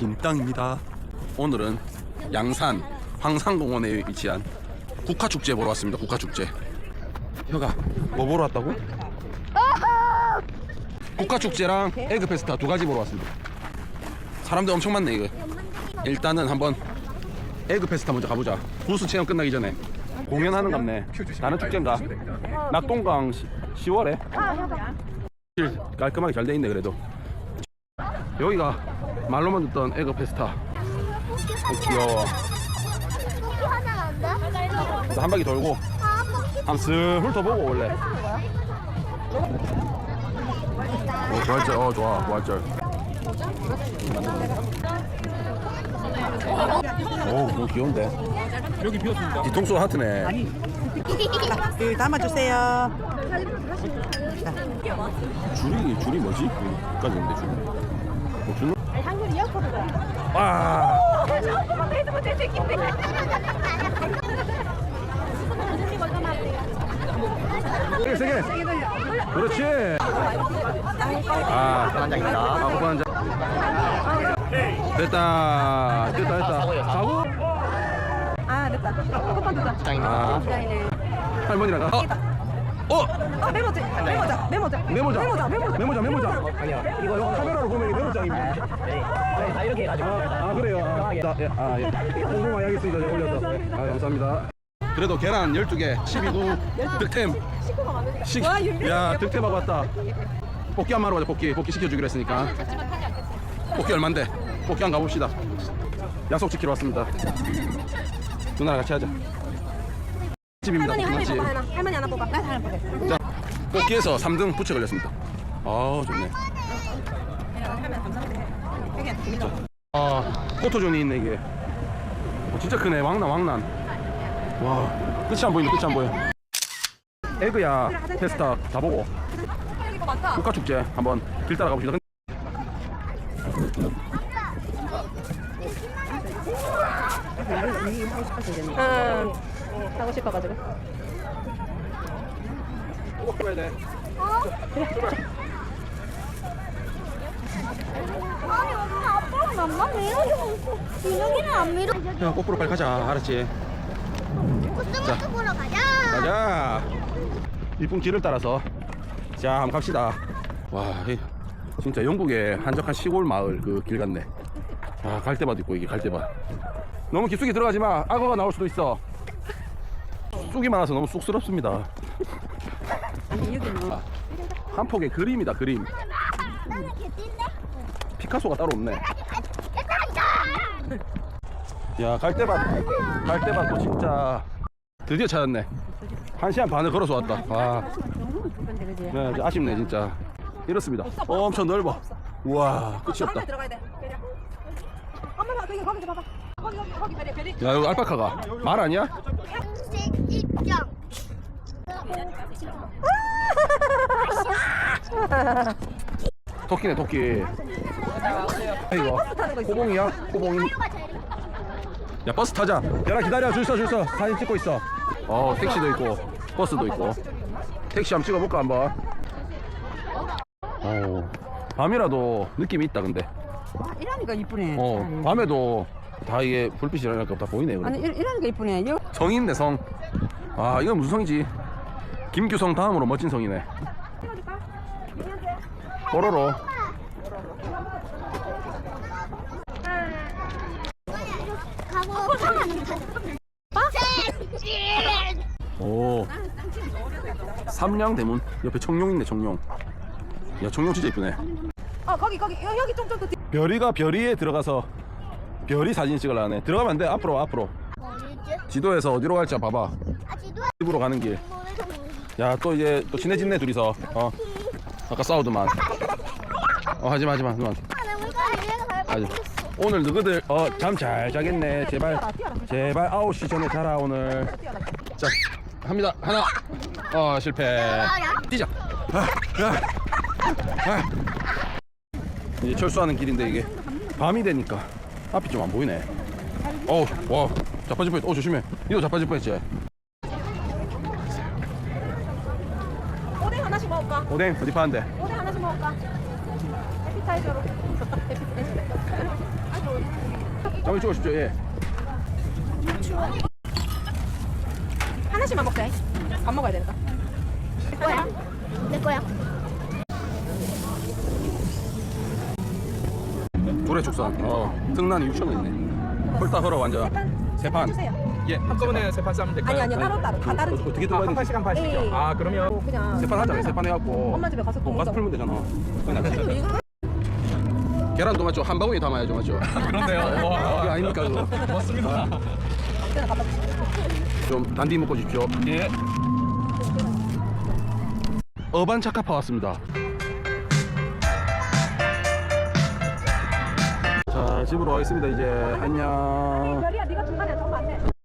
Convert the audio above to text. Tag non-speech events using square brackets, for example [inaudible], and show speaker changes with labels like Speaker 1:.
Speaker 1: 빈 땅입니다. 오늘은 양산 황산공원에 위치한 국화축제 보러 왔습니다. 국화축제. 혀가 뭐 보러 왔다고? 국화축제랑 에그페스타 두 가지 보러 왔습니다. 사람들 엄청 많네 이거. 일단은 한번 에그페스타 먼저 가보자. 부스 체험 끝나기 전에 공연하는 갑네. 나는 축제인가? 낙동강 10월에 깔끔하게 잘 돼 있네 그래도. 여기가 말로만 듣던 에그 페스타. 어, 귀여워. 그래서 한 바퀴 돌고
Speaker 2: 아,
Speaker 1: 한번 슬 훑어보고 원래. 어, 부활절, 어, 좋아, 부활절. 오, 너무 귀여운데. 여기 비었습니다. 뒤통수 하트네.
Speaker 3: 그 담아주세요.
Speaker 1: 줄이, 줄이 뭐지? 여기까지 있는데, 줄이. 뭐, 줄? 옆으로 가. 와! 세게, 세게. 그렇지. 아, 한 장입니다. 아, 오빠 한 장. 됐다. 됐다, 됐다. 가고?
Speaker 3: 아 됐다. 오빠 두자.
Speaker 1: 아, 할머니랑 가. 어! 어!
Speaker 3: 아 메모지. 메모자. 메모자.
Speaker 1: 메모장.
Speaker 3: 메모자. 메모자.
Speaker 1: 메모장, 메모장. 아니요. 이거, 이거 카메라로 보면 메모장입니다. 네. 다 이렇게 해가지고. 아, 아 그래요. 아, 나, 예, 아, 예. 궁금하게 하겠습니다. 제가 올려서. 아, 감사합니다. 그래도 계란 12개, 12구, 득템. 식, 야, 득템하고 왔다. 뽑기 한 마로 가자, 뽑기. 뽑기 시켜주기로 했으니까. 뽑기 얼만데? 뽑기 한 가봅시다. 약속 지키러 왔습니다. 누나랑 같이 하자. 집입니다,
Speaker 3: 할머니
Speaker 1: 볶음집.
Speaker 3: 할머니 뽑아 하나. 할머니 하나 뽑아. 나 하나 뽑아.
Speaker 1: 자, 뽑기에서 3등 부채 걸렸습니다. 아, 좋네. 아, 포토존이 있네, 이게. 어, 진짜 크네. 왕난, 왕난. 와, 끝이 안 보이네, 끝이 안 보여. 에그야, 페스타 다 보고. 국가 축제 한번 길 따라 가 봅시다.
Speaker 3: 응. 하고 싶어가지고.
Speaker 1: 꼭 해야 돼.
Speaker 2: 아니, 엄마, 아빠랑 나만 밀어주고 민혁이는 안 밀어.
Speaker 1: 야, 거꾸로 빨리 가자. 알았지?
Speaker 2: 코스모스 보러 가자.
Speaker 1: 가자. 이쁜 길을 따라서 자 한번 갑시다. 와 이- 진짜 영국의 한적한 시골 마을 그 길 같네. 아 갈대밭 있고 이게 갈대밭. 너무 깊숙이 들어가지 마. 악어가 나올 수도 있어. 쑥이 많아서 너무 쑥스럽습니다.
Speaker 3: 아니 여기 뭐.
Speaker 1: 한 폭의 그림이다 그림.
Speaker 2: 나는 개찐데.
Speaker 1: 피카소가 따로 없네. 야 갈대밭 갈대밭도 진짜 드디어 찾았네. 한 시간 반을 걸어서 왔다. 와. 네, 이제 아쉽네 진짜. 이렇습니다. 어, 엄청 넓어. 우와 끝이 없다.
Speaker 3: 가운데 들어가야 돼. 엄마 거기 거기 봐봐. 거기 거기 거기 별이 별이.
Speaker 1: 야 여기 알파카가 말 아니야?
Speaker 2: 양식 [laughs] 입장.
Speaker 1: 토끼네 토끼. 이거 호봉이야? 호봉이. 야 버스 타자. 야라 기다려 줄 서 줄 서. 사진 찍고 있어. 어 택시도 있고 버스도 있고. 택시 한번 찍어볼까 한번. 어 밤이라도 느낌이 있다 근데.
Speaker 3: 이러니까 이쁘네.
Speaker 1: 어 밤에도 다 이게 불빛이라니까 다 보이네. 그래도.
Speaker 3: 아니 이- 이러니까 이쁘네. 여
Speaker 1: 성인네 성. 아 이건 무슨 성이지? 김규성 다음으로 멋진 성이네. 뽀로로.
Speaker 2: 가고
Speaker 1: 오. 삼량 대문 옆에 청룡 있네 청룡. 야 청룡 진짜 이쁘네.
Speaker 3: 어 거기 거기 여, 여기 좀좀 더. 뒤-
Speaker 1: 별이가 별이에 들어가서 별이 사진 찍으려네. 들어가면 안 돼. 앞으로 앞으로. 지도에서 어디로 갈지 봐봐. 집으로 가는 길.
Speaker 2: 보내서 보내.
Speaker 1: 야또 이제 또 친해졌네 둘이서. 어. 아까 싸우더만. 어 하지마 하지마 그만.
Speaker 2: 아, 나
Speaker 1: 오늘 너희들 어 잠 잘 자겠네 제발 제발 9시 전에 자라 오늘 자 합니다 하나 어 실패 뛰자. 이제 철수하는 길인데 이게 밤이 되니까 앞이 좀 안 보이네 어우 와 자빠질 뻔했 어 조심해 이거 자빠질 뻔했지
Speaker 3: 오뎅 하나씩 먹을까?
Speaker 1: 오뎅 어디 파는데
Speaker 3: 오뎅 하나씩 먹을까? 에피타이저로. [laughs] 에피타이저.
Speaker 1: 한번 주십시오. 예.
Speaker 3: 하나씩만 먹자. 밥 먹어야 되니까.
Speaker 2: 내 거야. 내 거야.
Speaker 1: 조래 축산. 어, 등란이 6천 원이네. 헐다 헐어 완전. 세 판.
Speaker 3: 주세요.
Speaker 4: 예, 한꺼번에 세판 싸면 될까요?
Speaker 3: 아니 아니 따로 따로 다 다르지.
Speaker 1: 어떻게
Speaker 4: 아,
Speaker 1: 들어가야
Speaker 4: 한
Speaker 1: 되지?
Speaker 4: 판씩 한 판씩요?
Speaker 3: 예.
Speaker 4: 아, 그러면
Speaker 3: 뭐 그냥
Speaker 1: 세판 하자. 세판 해갖고.
Speaker 3: 엄마 집에 가서 또
Speaker 1: 어, 가서
Speaker 3: 먹자.
Speaker 1: 풀면 되잖아. 그냥
Speaker 3: 이거
Speaker 1: 계란도 맞죠? 한 바구니 담아야죠, 맞죠? [laughs]
Speaker 4: 그런데요.
Speaker 1: 그거
Speaker 4: 와,
Speaker 1: 아닙니까 그거?
Speaker 4: 맞습니다.
Speaker 3: 그냥 갖다 주세요.
Speaker 1: 좀 단디 먹고 주십시오.
Speaker 4: 예.
Speaker 1: 어반 착카파 왔습니다. 자 집으로 가겠습니다 이제 안녕.
Speaker 3: 별이야 네가 중간에 앉으면 안 돼.